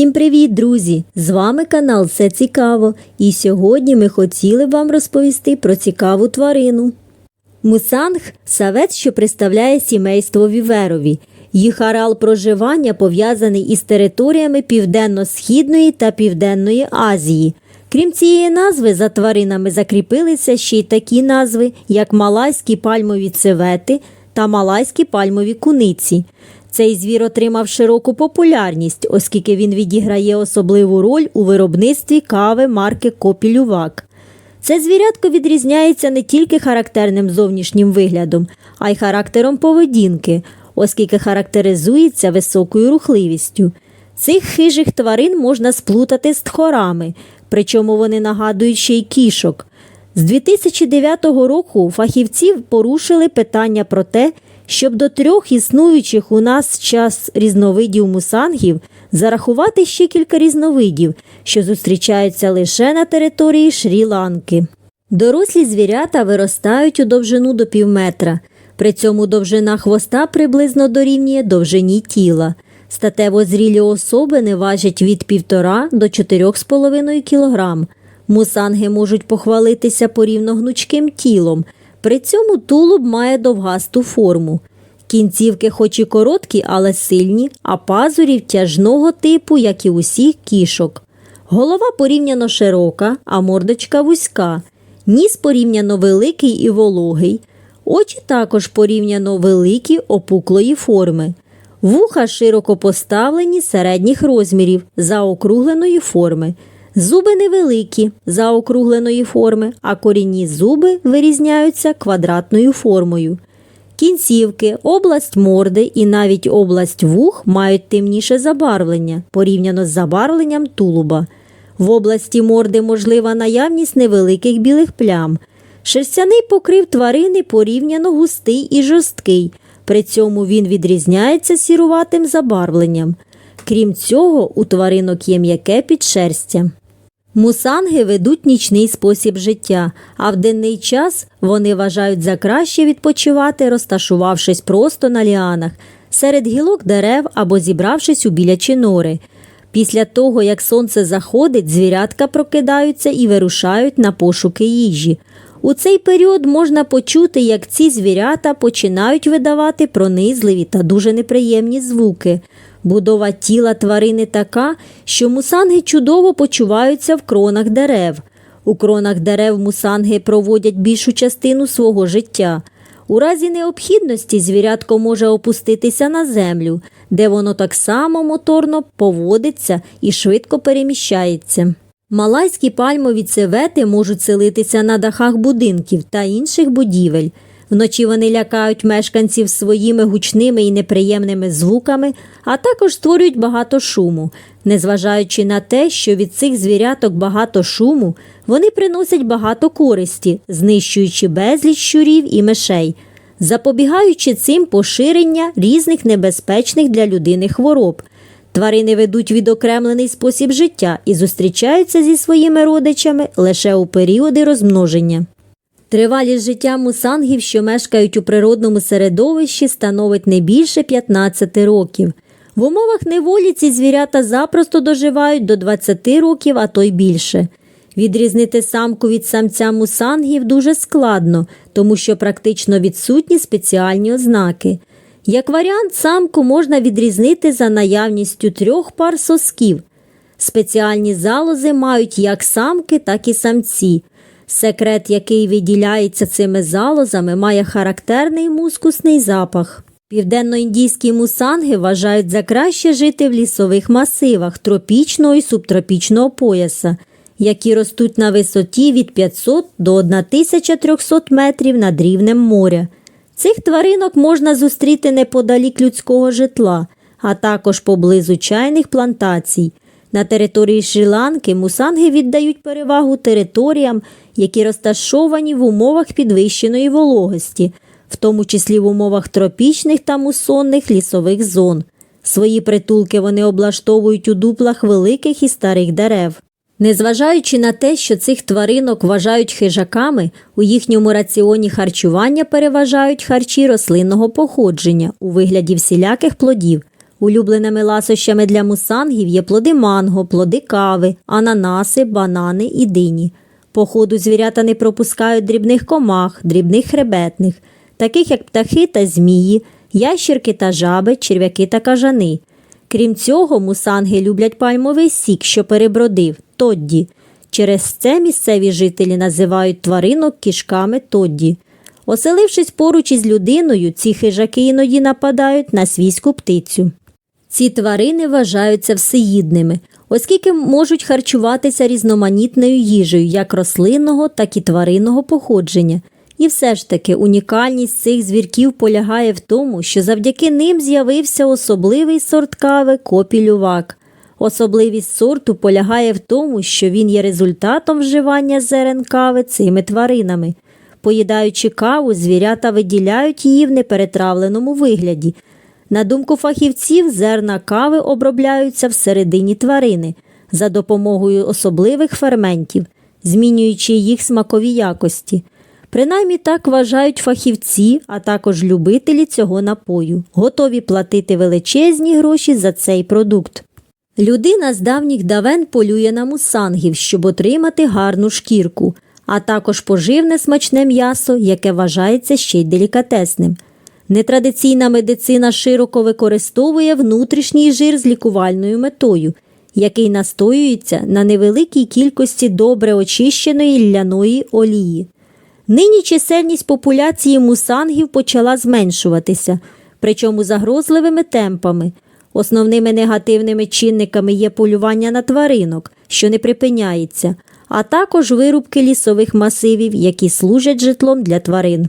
Всім привіт, друзі! З вами канал Все цікаво. І сьогодні ми хотіли б вам розповісти про цікаву тварину. Мусанг савець, що представляє сімейство віверові. Їх арал проживання пов'язаний із територіями Південно-Східної та Південної Азії. Крім цієї назви, за тваринами закріпилися ще й такі назви, як малайські пальмові цевети та малайські пальмові куниці. Цей звір отримав широку популярність, оскільки він відіграє особливу роль у виробництві кави марки Копілювак. Це звірятко відрізняється не тільки характерним зовнішнім виглядом, а й характером поведінки, оскільки характеризується високою рухливістю. Цих хижих тварин можна сплутати з тхорами, причому вони нагадують ще й кішок. З 2009 року фахівці порушили питання про те, щоб до трьох існуючих у нас час різновидів мусангів зарахувати ще кілька різновидів, що зустрічаються лише на території Шрі-Ланки. Дорослі звірята виростають у довжину до півметра. При цьому довжина хвоста приблизно дорівнює довжині тіла. Статево зрілі особини важать від 1,5 до 4,5 кг. Мусанги можуть похвалитися порівно гнучким тілом. При цьому тулуб має довгасту форму. Кінцівки, хоч і короткі, але сильні, а пазурів тяжного типу, як і усіх кішок. Голова порівняно широка, а мордочка вузька. Ніс порівняно великий і вологий. Очі також порівняно великі, опуклої форми. Вуха широко поставлені середніх розмірів, заокругленої форми. Зуби невеликі, заокругленої форми, а корінні зуби вирізняються квадратною формою. Кінцівки, область морди і навіть область вух мають темніше забарвлення порівняно з забарвленням тулуба. В області морди можлива наявність невеликих білих плям. Шерстяний покрив тварини порівняно густий і жорсткий, при цьому він відрізняється сіруватим забарвленням. Крім цього, у тваринок є м'яке підшерстя. Мусанги ведуть нічний спосіб життя, а в денний час вони вважають за краще відпочивати, розташувавшись просто на ліанах, серед гілок дерев або зібравшись у білячі нори. Після того, як сонце заходить, звірятка прокидаються і вирушають на пошуки їжі. У цей період можна почути, як ці звірята починають видавати пронизливі та дуже неприємні звуки. Будова тіла тварини така, що мусанги чудово почуваються в кронах дерев. У кронах дерев мусанги проводять більшу частину свого життя. У разі необхідності звірятко може опуститися на землю, де воно так само моторно поводиться і швидко переміщається. Малайські пальмові цевети можуть селитися на дахах будинків та інших будівель. Вночі вони лякають мешканців своїми гучними і неприємними звуками, а також створюють багато шуму. Незважаючи на те, що від цих звіряток багато шуму, вони приносять багато користі, знищуючи безліч щурів і мишей, запобігаючи цим поширення різних небезпечних для людини хвороб. Тварини ведуть відокремлений спосіб життя і зустрічаються зі своїми родичами лише у періоди розмноження. Тривалість життя мусангів, що мешкають у природному середовищі, становить не більше 15 років. В умовах неволі ці звірята запросто доживають до 20 років, а то й більше. Відрізнити самку від самця мусангів дуже складно, тому що практично відсутні спеціальні ознаки. Як варіант, самку можна відрізнити за наявністю трьох пар сосків. Спеціальні залози мають як самки, так і самці. Секрет, який виділяється цими залозами, має характерний мускусний запах. Південно-індійські мусанги вважають за краще жити в лісових масивах тропічного і субтропічного пояса, які ростуть на висоті від 500 до 1300 метрів над рівнем моря. Цих тваринок можна зустріти неподалік людського житла, а також поблизу чайних плантацій. На території Шрі-Ланки мусанги віддають перевагу територіям, які розташовані в умовах підвищеної вологості, в тому числі в умовах тропічних та мусонних лісових зон. Свої притулки вони облаштовують у дуплах великих і старих дерев. Незважаючи на те, що цих тваринок вважають хижаками, у їхньому раціоні харчування переважають харчі рослинного походження у вигляді всіляких плодів. Улюбленими ласощами для мусангів є плоди манго, плоди кави, ананаси, банани і дині. По ходу звірята не пропускають дрібних комах, дрібних хребетних, таких як птахи та змії, ящірки та жаби, черв'яки та кажани. Крім цього, мусанги люблять пальмовий сік, що перебродив Тодді. Через це місцеві жителі називають тваринок кішками Тодді. Оселившись поруч із людиною, ці хижаки іноді нападають на свійську птицю. Ці тварини вважаються всеїдними, оскільки можуть харчуватися різноманітною їжею як рослинного, так і тваринного походження. І все ж таки унікальність цих звірків полягає в тому, що завдяки ним з'явився особливий сорт кави копілювак. Особливість сорту полягає в тому, що він є результатом вживання зерен кави цими тваринами. Поїдаючи каву, звірята виділяють її в неперетравленому вигляді. На думку фахівців, зерна кави обробляються всередині тварини за допомогою особливих ферментів, змінюючи їх смакові якості. Принаймні так вважають фахівці, а також любителі цього напою, готові платити величезні гроші за цей продукт. Людина з давніх давен полює на мусангів, щоб отримати гарну шкірку, а також поживне смачне м'ясо, яке вважається ще й делікатесним. Нетрадиційна медицина широко використовує внутрішній жир з лікувальною метою, який настоюється на невеликій кількості добре очищеної ляної олії. Нині чисельність популяції мусангів почала зменшуватися, причому загрозливими темпами. Основними негативними чинниками є полювання на тваринок, що не припиняється, а також вирубки лісових масивів, які служать житлом для тварин.